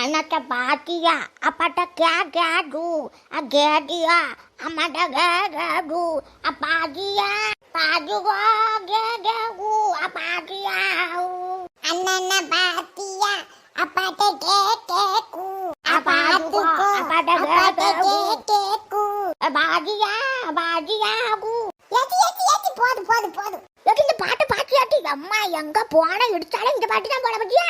ಅನ್ನತ್ತ ಬಾತಿಯ ಅಪ್ಪಟ ಕ್ಯಾ ಕ್ಯಾಡು ಆ ಗೇಡಿಯ ಅಮ್ಮಟ ಗೇಡು ಆ ಬಾಜಿಯ ಬಾಜುಗೋ ಗೇಡಗು ಆ ಬಾಜಿಯ ಅಣ್ಣನ ಬಾತಿಯ ಅಪ್ಪಟ ಗೇಟೆಕು ಆ ಬಾಜುಗೋ ಅಪ್ಪಟ ಗೇಟೆಕು ಆ ಬಾಜಿಯ ಬಾಜಿಯಾಗು ஏத்தி ஏத்தி ஏத்தி போது போது போது ஏத்தி இந்த பாட்டு பாட்டியாட்டி அம்மா எங்க போன இடிச்சாலும் இந்த பாட்டு தான் போட பத்தியா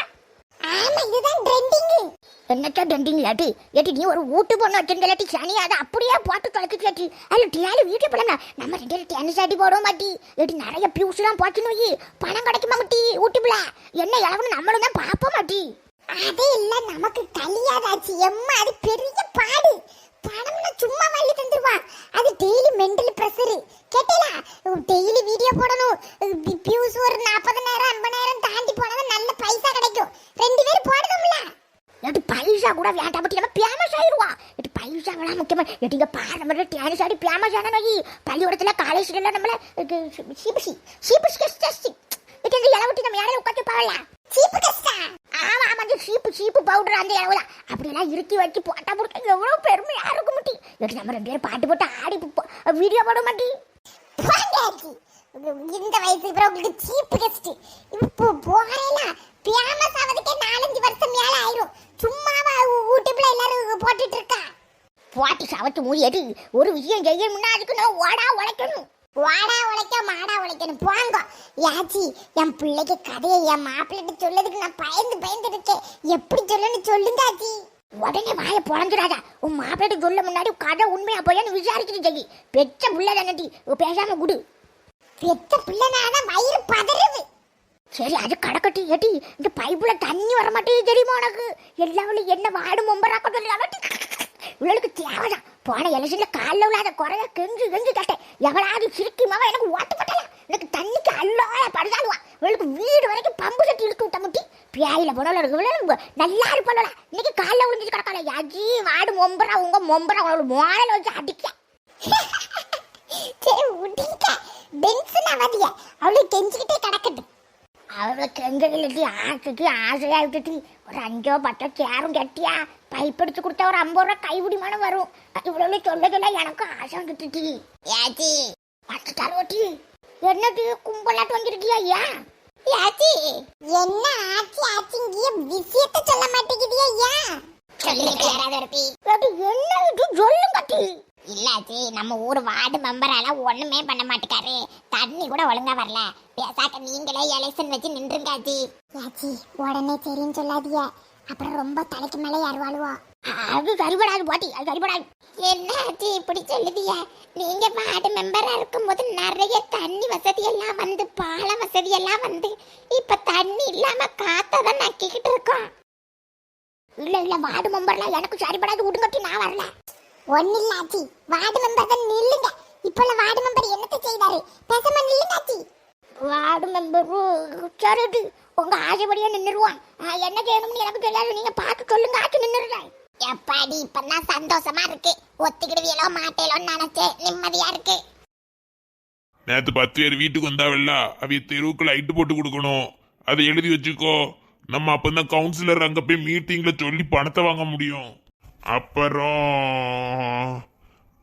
ஆமா இதுதான் ட்ரெண்டிங் என்னச்சா டெண்டிங் ஏட்டி ஏட்டி நீ ஒரு ஊட்டு பொண்ணு வச்சிருந்த லாட்டி சனி அதை அப்படியே போட்டு தொலைக்கிட்டு ஏட்டி அது டியாலி வீட்டில் போடல நம்ம ரெண்டு பேரும் டென்னிஸ் ஆட்டி போடுவோம் மாட்டி ஏட்டி நிறைய பியூஸ்லாம் போச்சு நோய் பணம் கிடைக்குமா மாட்டி ஊட்டுப்புல என்ன இளவுன்னு நம்மளும் தான் பார்ப்போம் மாட்டி அது இல்லை நமக்கு கல்யாதாச்சு. எம்மா அது பெரிய பாடு. பணம்னா சும்மா வள்ளி தந்துருவா. அது டெய்லி மென்டல் ப்ரெஷரு கேட்டீங்களா டெய்லி வீடியோ போடணும். வியூஸ் ஒரு நாற்பதனாயிரம் ஐம்பதாயிரம் தாண்டி போனா நல்ல பைசா கிடைக்கும். ரெண்டு பேரும் போடுதோம்ல எட்டு பைசா கூட வேண்டாம் பட்டி நம்ம ஃபேமஸ் ஆயிருவா எட்டு பைசா வேணா முக்கியமாக எட்டு பாரம்பரிய டேனிஸ் ஆடி ஃபேமஸ் ஆன நோய் பள்ளிக்கூடத்துல காலேஜ்ல நம்மள சிபிசி சிபிசி கஸ்டி இது இந்த இளவட்டி நம்ம யாரையும் உட்காந்து பாவல சீப்பு கஸ்டா ஆமா ஆமா அந்த சீப்பு சீப்பு பவுடர் அந்த இளவுல அப்படியெல்லாம் இறுக்கி வச்சு போட்டா போட்டு எவ்வளோ பெருமையா இருக்கும் முட்டி எட்டு நம்ம ரெண்டு பேரும் பாட்டு போட்டு ஆடி வீடியோ போட மாட்டி இந்த வயசுக்கு அப்புறம் உங்களுக்கு சீப் கெஸ்ட் இப்போ போறேல ஃபேமஸ் ஆவதுக்கே நாலஞ்சு வருஷம் மேல ஆயிரும். சும்மாவா யூடியூப்ல எல்லாரும் போட்டுட்டு இருக்கா? போட்டு சவத்து மூடியது ஒரு விஷயம் செய்யணும்னா அதுக்கு நான் ஓடா உழைக்கணும். வாடா உழைக்க மாடா உழைக்கணும். போங்க. யாச்சி என் பிள்ளைக்கு கதையை என் மாப்பிள்ளைட்டு சொல்லதுக்கு நான் பயந்து பயந்து இருக்கேன். எப்படி சொல்லணும்னு சொல்லுங்க ஆச்சி உடனே வாய பொழந்துடாத. உன் மாப்பிள்ளைட்டு சொல்ல முன்னாடி கதை உண்மையா போயான்னு விசாரிச்சுட்டு செய்யி பெற்ற புள்ள தானடி பேசாம குடு. பெத்த பிள்ளைனாதான் வயிறு பதறுது. சரி அது கடக்கட்டி ஏட்டி இந்த பைப்புல தண்ணி வர மாட்டேங்குது தெரியுமா உனக்கு? எல்லாவளும் என்ன வாடு மொம்பராக்க சொல்லி இவளுக்கு தேவைதான். போன எலெக்ஷன்ல காலில் விழாத குறைய கெஞ்சு கெஞ்சு கேட்டேன். எவளாவது சிரிக்கி மகன் எனக்கு ஓட்டு போட்டல எனக்கு தண்ணிக்கு அல்லோல படுதாடுவா இவளுக்கு வீடு வரைக்கும் பம்பு சட்டி இழுத்து விட்ட முட்டி. பியாயில போனவள இருக்கு நல்லா இருப்பாள இன்னைக்கு காலில் விழுந்துட்டு கிடக்கால யாஜி வாடு மொம்பரா உங்க மொம்பரா அவளோட மோலையில வச்சு அடிக்க. சரி விட்டீங்க பென்சன் அவதிய அவளை கெஞ்சிக்கிட்டே கிடக்கட்டும் அவளை கெஞ்சலிட்டு ஆசைக்கு ஆசையா விட்டுட்டு ஒரு அஞ்சோ பத்தோ சேரும் கட்டியா? பைப் அடிச்சு கொடுத்தா ஒரு ஐம்பது ரூபா கைவிடிமானம் வரும். இவ்வளவு சொல்ல சொல்ல எனக்கும் ஆசை வந்துட்டுச்சு. ஏச்சி. பத்து தருவட்டி என்னது கும்பலாட்டு வந்துருக்கியா ஏன் ஏச்சி. என்ன ஆச்சி ஆச்சிங்கிய விஷயத்த சொல்ல மாட்டேங்குதியா ஏன் சொல்லுங்க. என்ன இது? சொல்லுங்க இல்லாச்சி நம்ம ஊர் வார்டு மெம்பரால ஒண்ணுமே பண்ண மாட்டேக்காரு. தண்ணி கூட ஒழுங்கா வரல. பேசாக்க நீங்களே எலெக்ஷன் வச்சு நின்றுங்காச்சி யாச்சி உடனே சரின்னு சொல்லாதிய அப்புறம் ரொம்ப தலைக்கு மேலே யாருவாளுவா அது சரிபடாது பாட்டி அது சரிபடாது. என்ன ஆச்சு இப்படி சொல்லுதிய நீங்க வார்டு மெம்பரா இருக்கும்போது நிறைய தண்ணி வசதி எல்லாம் வந்து பால வசதி எல்லாம் வந்து இப்ப தண்ணி இல்லாம காத்ததான் நக்கிக்கிட்டு இருக்கோம். இல்ல இல்ல வார்டு மெம்பர்லாம் எனக்கு சரிபடாது. விடுங்கட்டி நான் வரல. ஒண்ணு இல்ல ஆச்சி வார்டு மெம்பர் தான் நில்லுங்க. இப்போல வார்டு மெம்பர் என்னத்தை செய்தாரு? பேசாம நில்லுங்க ஆச்சி வார்டு மெம்பர் சரிட்டு உங்க ஆசைப்படியா நின்னுருவான். என்ன செய்யணும்னு எனக்கு தெரியாது. நீங்க பார்த்து சொல்லுங்க ஆச்சு நின்றுடுறேன் எப்பாடி இப்பதான் சந்தோஷமா இருக்கு. ஒத்துக்கிடுவியலோ மாட்டேலோன்னு நினைச்சேன். நிம்மதியா இருக்கு. நேத்து பத்து பேர் வீட்டுக்கு வந்தாவல்ல. அவைய தெருவுக்கு லைட்டு போட்டு கொடுக்கணும். அதை எழுதி வச்சுக்கோ. நம்ம அப்பந்தான் கவுன்சிலர் அங்க போய் மீட்டிங்ல சொல்லி பணத்தை வாங்க முடியும். அப்புறம்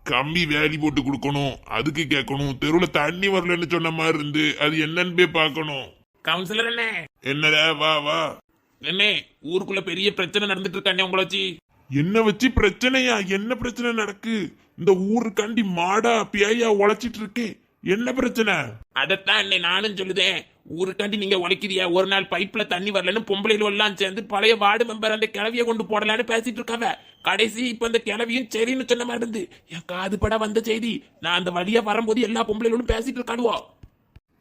கம்மி வேலி போட்டு கொடுக்கணும். அதுக்கு கேட்கணும். தெருவுல தண்ணி வரலன்னு சொன்ன மாதிரி இருந்து அது என்னன்னு போய் பார்க்கணும். கவுன்சிலர் என்ன என்னடா வா வா. என்ன ஊருக்குள்ள பெரிய பிரச்சனை நடந்துட்டு இருக்கானே உங்களை வச்சு. என்ன வச்சு பிரச்சனையா? என்ன பிரச்சனை நடக்கு? இந்த ஊருக்காண்டி மாடா பியாயா உழைச்சிட்டு இருக்கேன். என்ன பிரச்சனை? அதைத்தான் அண்ணே நானும் சொல்லுதேன். ஊருக்காண்டி நீங்க உழைக்கிறியா? ஒரு நாள் பைப்ல தண்ணி வரலன்னு பொம்பளைகள் எல்லாம் சேர்ந்து பழைய வார்டு மெம்பர் அந்த கிளவிய கொண்டு போடலான்னு பேசிட்டு இருக்காவ. கடைசி இப்ப அந்த கிளவியும் சரின்னு சொன்ன மாதிரி இருந்து என் காது பட வந்த செய்தி. நான் அந்த வழியா வரும்போது எல்லா பொம்பளைகளும் பேசிட்டு இருக்காடுவோ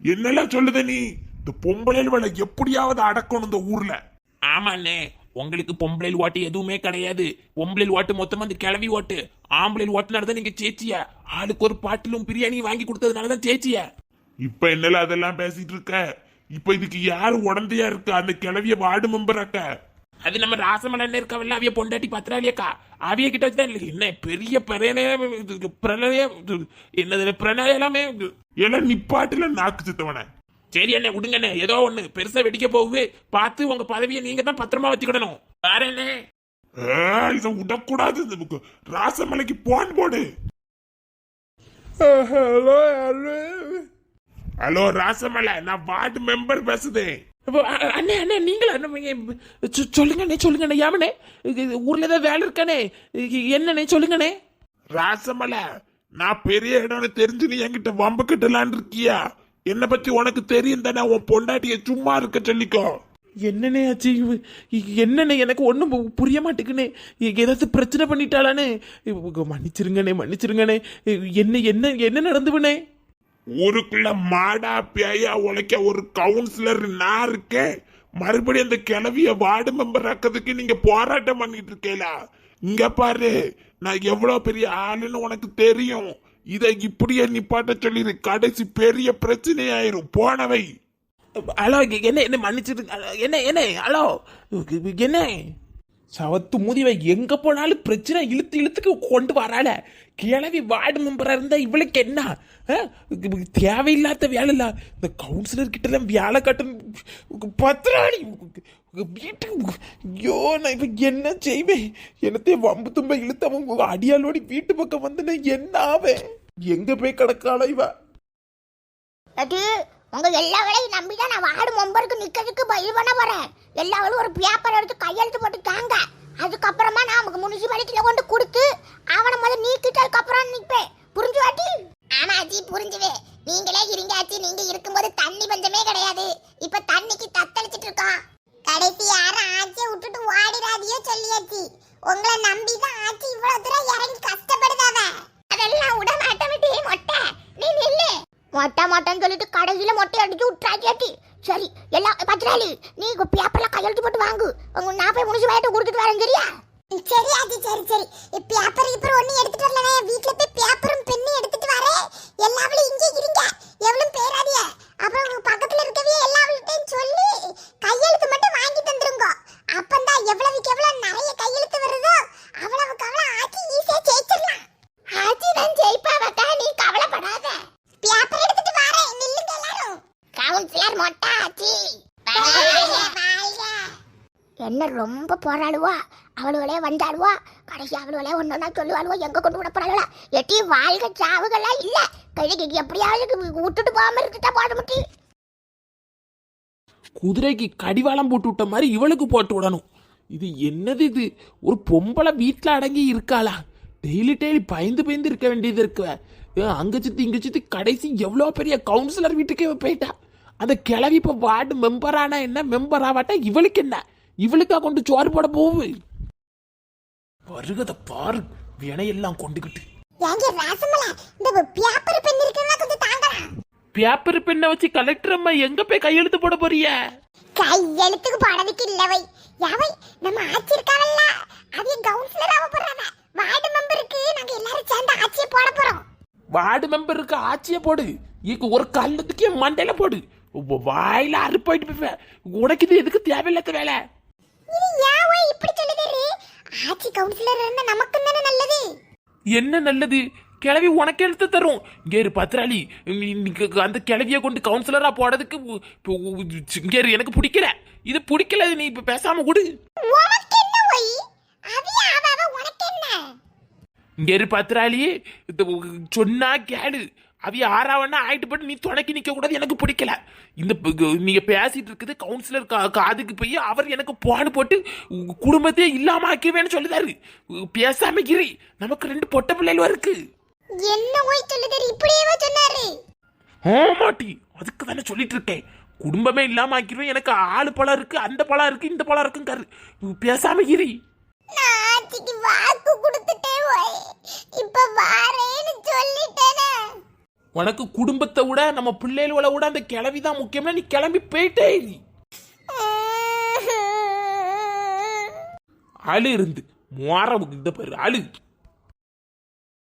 என்னெல்லாம் சொல்லுத நீ? இந்த பொம்பளை எப்படியாவது அடக்கணும் இந்த ஊர்ல. ஆமா அண்ணே. உங்களுக்கு பொம்பளையில் ஓட்டு எதுவுமே கிடையாது. பொம்பளையில் ஓட்டு மொத்தமா அந்த கிளவி ஓட்டு ஆம்பளையில் ஓட்டுனாலதான் நீங்க சேச்சியா. ஆளுக்கு ஒரு பாட்டிலும் பிரியாணி வாங்கி கொடுத்ததுனாலதான் சேச்சியா. இப்ப என்னல அதெல்லாம் பேசிட்டு இருக்க? இப்ப இதுக்கு யாரு உடந்தையா இருக்கு? அந்த கிளவிய வார்டு மெம்பர் அக்கா. அது நம்ம ராசமலன் இருக்கவல்ல அவிய பொண்டாட்டி பத்திராளியக்கா அவிய கிட்ட வச்சுதான் இல்லை. என்ன பெரிய பிரளயம் இது என்னது பிரணயம் எல்லாமே. எல்லாம் நிப்பாட்டுல நாக்கு சித்தவன. சரி அண்ணே விடுங்கண்ணே ஏதோ ஒண்ணு. பெருசா வெடிக்க போகுது. பார்த்து உங்க பதவியை நீங்க தான் பத்திரமா வச்சுக்கிடணும். வேற என்ன ஏய், இதை விடக்கூடாது புக்கு. ராசமலைக்கு போன் போடு. ஹலோ ஹலோ ராசமலை நான் வார்டு மெம்பர் பேசுதேன் அண்ணே அண்ணே நீங்களா? சொல்லுங்கண்ணே சொல்லுங்கண்ணே இது ஊர்ல ஏதாவது வேலை இருக்கானே என்னண்ணே சொல்லுங்கண்ணே ராசமலை நான் பெரிய இடம்னு தெரிஞ்சு நீ என்கிட்ட வம்பு கட்டலான் இருக்கியா? என்ன பத்தி உனக்கு தெரியும் தானே? உன் பொண்டாட்டிய சும்மா இருக்க சொல்லிக்கோ. என்னண்ணே ஆச்சு? என்னண்ணே? எனக்கு ஒன்றும் புரிய மாட்டேங்குண்ணே. ஏதாச்சும் பிரச்சனை பண்ணிட்டாளானே மன்னிச்சிருங்கண்ணே மன்னிச்சிருங்கண்ணே. என்ன என்ன என்ன நடந்துவனே ஊருக்குள்ள மாடா பேயா உழைக்க ஒரு கவுன்சிலர் நான் இருக்கேன். மறுபடியும் அந்த கிளவிய வார்டு மெம்பர் ஆக்கிறதுக்கு நீங்க போராட்டம் பண்ணிட்டு இருக்கேலா இங்க பாரு நான் எவ்வளவு பெரிய ஆளுன்னு உனக்கு தெரியும். இதை இப்படியே நிப்பாட்ட சொல்லிடு கடைசி பெரிய பிரச்சனை ஆயிரும் போனவை. ஹலோ என்ன என்ன மன்னிச்சிருங்க என்ன என்ன ஹலோ. என்ன. சவத்து முதிவை எங்க போனாலும் பிரச்சனை இழுத்து இழுத்துக்கு கொண்டு வரால கிளவி வார்டு மெம்பரா இருந்தா இவளுக்கு என்ன? ஆ? தேவையில்லாத வேலை இல்ல இந்த கவுன்சிலர் கிட்ட எல்லாம் வேலை கட்டணும் பத்திராளி வீட்டுக்கு ஐயோ நான் இப்ப என்ன செய்வேன்? என்னத்தையும் வம்பு தும்ப இழுத்து அவன் அடியாலோடி வீட்டு பக்கம் வந்து நான் என்ன ஆவேன்? எங்க போய் கிடக்காளோ இவ? அது உங்க எல்லா வேலையும் நம்பி தான் நான் வார்டு மெம்பருக்கு நிக்கிறதுக்கு பதில் பண்ண போறேன். வேலையும் ஒரு பேப்பர் எடுத்து கையெழுத்து போட்டு தாங்க. அதுக்கப்புறமா நான் நமக்கு முனிசிபாலிட்டியில கொண்டு கொடுத்து அவனை முதல்ல நீக்கிட்டதுக்கு அப்புறம் நிற்பேன் புரிஞ்சு வாட்டி ஆமா ஆச்சி புரிஞ்சுவே நீங்களே இருங்க ஆச்சி நீங்க இருக்கும்போது தண்ணி பஞ்சமே கிடையாது. இப்ப தண்ணிக்கு தத்தளிச்சிட்டு இருக்கோம். கடைசி யாரும் ஆச்சியை விட்டுட்டு ஓடிடாதியோ சொல்லியாச்சு. உங்களை நம்பி தான் ஆச்சி இவ்வளவு தூரம் இறங்கி கஷ்டப்படுதாவ அதெல்லாம் விட மாட்டேன் மொட்டை நீ நில்லு மொட்டை மொட்டைன்னு சொல்லிட்டு கடைசியில மொட்டை அடிச்சு விட்டுறாச்சாட்டி சரி எல்லாம் பத்திராளி நீ இங்க பேப்பர்ல கையெழுத்து போட்டு வாங்கு. உங்க நான் போய் முடிச்சு வாயிட்டு கொடுத்துட்டு வரேன் சரியா? சரி ஆச்சி சரி சரி. பேப்பர் இப்போ ஒன்றும் எடுத்துட்டு வரல வீட்ல போய் பேப்பரும் பெண்ணும் எடுத்துட்டு வரேன். எல்லாவளும் இங்கே இருங்க எவ்வளவு பேராதிய அப்புறம் உங்க பக்கத்துல இருக்கவே எல்லாவள்கிட்டையும் சொல்லி கையெழுத்து மட்டும் வாங்கி தந்துருங்க அப்பந்தான் எவ்வளவுக்கு எவ்வளவு நிறைய கையெழுத்து வருதோ அவ்வளவுக்கு அவ்வளவு ஆச்சி ஈஸியா ஜெயிச்சிடலாம் ஆச்சி நான் ஜெயிப்பாவக்கா நீ கவலைப்படாத பேப்பர் எடுத்துட்டு வரேன் நில்லுங்க எல்லாரும் கவுன்சிலர் மொட்டை ஆச்சி என்ன ரொம்ப போராடுவா? அவளுவளே வந்தாடுவா? கடைசி அவளுவளே ஒன்னொன்னா சொல்லுவாளுவோ எங்கே கொண்டு விட போறாளுவா எட்டி வாழ்க சாவுகள்லாம் இல்லை. கழுகைக்கு எப்படியாவது விட்டுட்டு போகாமல் இருக்கிட்டா போட முட்டி. குதிரைக்கு கடிவாளம் போட்டு விட்ட மாதிரி இவளுக்கு போட்டு விடணும். இது என்னது இது? ஒரு பொம்பளை வீட்டில் அடங்கி இருக்காளா? டெய்லி டெய்லி பயந்து பயந்து இருக்க வேண்டியது இருக்கு. அங்கே சுற்றி சுத்தி சுற்றி சுத்தி கடைசி எவ்வளோ பெரிய கவுன்சிலர் வீட்டுக்கே போயிட்டா? அந்த கிளவி இப்போ வார்டு மெம்பரானா என்ன? மெம்பர் ஆவாட்டா? இவளுக்கு என்ன? இவளுக்கா கொண்டு சோறு போட போவு? வருகத பாரு வினையெல்லாம் கொண்டுகிட்டு. பேப்பர் பெண்ணை வச்சு கலெக்டர் அம்மா எங்க போய் கையெழுத்து போட போறிய? கையெழுத்துக்கு படத்துக்கு இல்லவை யாவை நம்ம ஆட்சி இருக்காவல்ல. அது கவுன்சிலர் ஆக போறாவ வார்டு மெம்பருக்கு நாங்க எல்லாரும் சேர்ந்து ஆட்சியை போட போறோம். வார்டு மெம்பருக்கு ஆட்சியை போடு. இங்க ஒரு கல்லத்துக்கு மண்டையில போடு. வாயில அறு போயிட்டு போய்ப்ப. உனக்கு இது எதுக்கு தேவையில்லாத வேலை? ஆட்சி கவுன்சிலர் இருந்தா நமக்கு தானே நல்லது? என்ன நல்லது? கிளவி உனக்கு எழுத்து தரும். இங்கேரு பத்திராளி அந்த கிளவியை கொண்டு கவுன்சிலரா போடுறதுக்கு இங்கேரு எனக்கு பிடிக்கல. இது பிடிக்கல நீ இப்ப பேசாம கொடு இங்கேரு பத்திராளி சொன்னா கேளு. அவிய ஆறாவன்னா ஆயிட்டு போட்டு நீ துணைக்கி நிக்க கூடாது எனக்கு பிடிக்கல. இந்த நீங்க பேசிட்டு இருக்குது கவுன்சிலர் காதுக்கு போய் அவர் எனக்கு போன் போட்டு குடும்பத்தையே இல்லாம ஆக்கிவேன்னு சொல்லுதாரு பேசாம இரு. நமக்கு ரெண்டு பொட்ட பிள்ளைகள் இருக்கு. என்ன ஒய் சொல்லுதேரு இப்படியே சொன்னாரு? ஆமாட்டி அதுக்கு தானே சொல்லிட்டு இருக்கேன். குடும்பமே இல்லாம ஆக்கிடுவேன் எனக்கு ஆளு பழம் இருக்கு அந்த பழம் இருக்கு இந்த பழம் இருக்குங்காரு பேசாம இரு. உனக்கு குடும்பத்தை விட நம்ம பிள்ளைகளை விட அந்த கிளவி தான் முக்கியம்னா நீ கிளம்பி போயிட்டே அழு இருந்து. மோர இந்த பாரு அழு.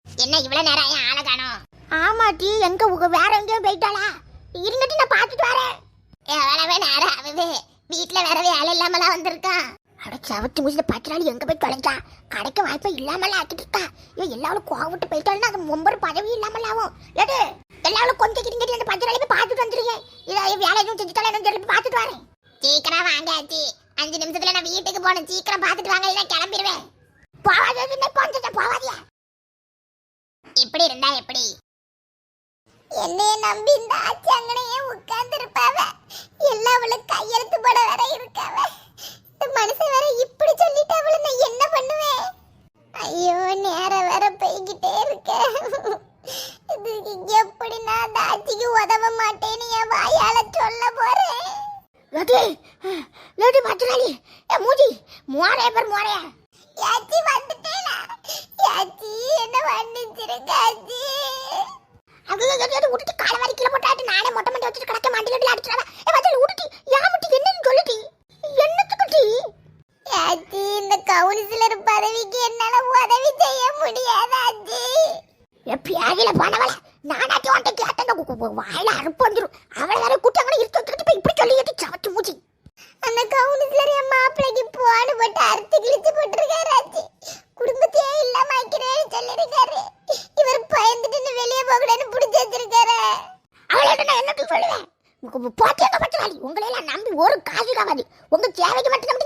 என்ன இவ்வளவு நேரம் ஏன் ஆளை காணோம்? ஆமாட்டி எங்க உங்க வேற எங்கேயும் போயிட்டாளா? இருந்துட்டு நான் பார்த்துட்டு வரேன். எவ்வளவு நேரம் ஆகுது. வீட்டுல வேற வேலை இல்லாமலாம் வந்திருக்கான். அட சவத்து முடிச்சு பத்திராளி எங்க போய் தொலைஞ்சா? கிடைக்க வாய்ப்பை இல்லாமல ஆக்கிட்டு இருக்கா. ஏன் எல்லாரும் கோவிட்டு போயிட்டாலும் அது மும்பர் பதவி இல்லாமல் ஆகும். ஏடு எல்லாரும் கொஞ்சம் கிரிங்கடி அந்த பத்திராளி போய் பார்த்துட்டு வந்துருக்கேன் இதை வேலை எதுவும் செஞ்சுட்டாலும் என்னன்னு சொல்லி பார்த்துட்டு வரேன். சீக்கிரம் வாங்க ஆச்சி அஞ்சு நிமிஷத்துல நான் வீட்டுக்கு போகணும். சீக்கிரம் பார்த்துட்டு வாங்க இல்லை கிளம்பிடுவேன். போவாதே போஞ்ச போவாதியா இப்படி இருந்தா எப்படி? என்னைய நம்பி இந்த ஆச்சி அங்கனையே உட்கார்ந்து இருப்பாவ எல்லாம் அவளுக்கு கையெழுத்து போட வேற இருக்காவ. இந்த மனுஷன் வேற இப்படி சொல்லிட்டு அவளை நான் என்ன பண்ணுவேன்? ஐயோ நேர வேற போய்கிட்டே இருக்க. இது எப்படி நான் அந்த ஆச்சிக்கு உதவ மாட்டேன்னு என் வாயால சொல்ல போறேன்? லோடி லோடி மச்சலாளி ஏ மூடி மோரே பேர் மோரே யாச்சி வந்துட்டேனா யாச்சி என்ன மன்னிச்சிருங்க ஆச்சி அது அது அது உடுட்டி கால வரை கீழே போட்டாட்டு நானே மொட்டை மண்டை வச்சுட்டு கிடக்க மாட்டில அடிச்சிடாம ஏ மச்சல உடுட்டி யா முட்டி என்னன்னு சொல்லுடி என்னத்துக்குடி யாச்சி இந்த கவுன்சிலர் பதவிக்கு என்னால உதவி செய்ய முடியாது ஆச்சி எப்பயாகில போனவள நானாட்டி உன்ட்ட கேட்டேன் வாயில அறுப்பு வந்துடும் அவளை வேற கூட்டாங்களே இருக்க வச்சுக்கிட்டு போய் இப்படி சொல்லிட்டு சவச்சு மூச்சு அந்த கவுன்சிலர் என் மாப்பிள்ளைக்கு போன போட்டு அறுத்து கிழிச்சு போட்டிருக்காரு ஆச்சி குடும்பத்தையே இல்லாம ஆக்கிறேன்னு சொல்லிருக்காரு இவர் பயந்துட்டு வெளியே போகக்கூடாதுன்னு பிடிச்சி வச்சிருக்காரு அவளை நான் என்னட்டு சொல்லுவேன் போட்டியாக பட்டுவாளி உங்களை எல்லாம் நம்பி ஒரு காசு காவாது மட்டும்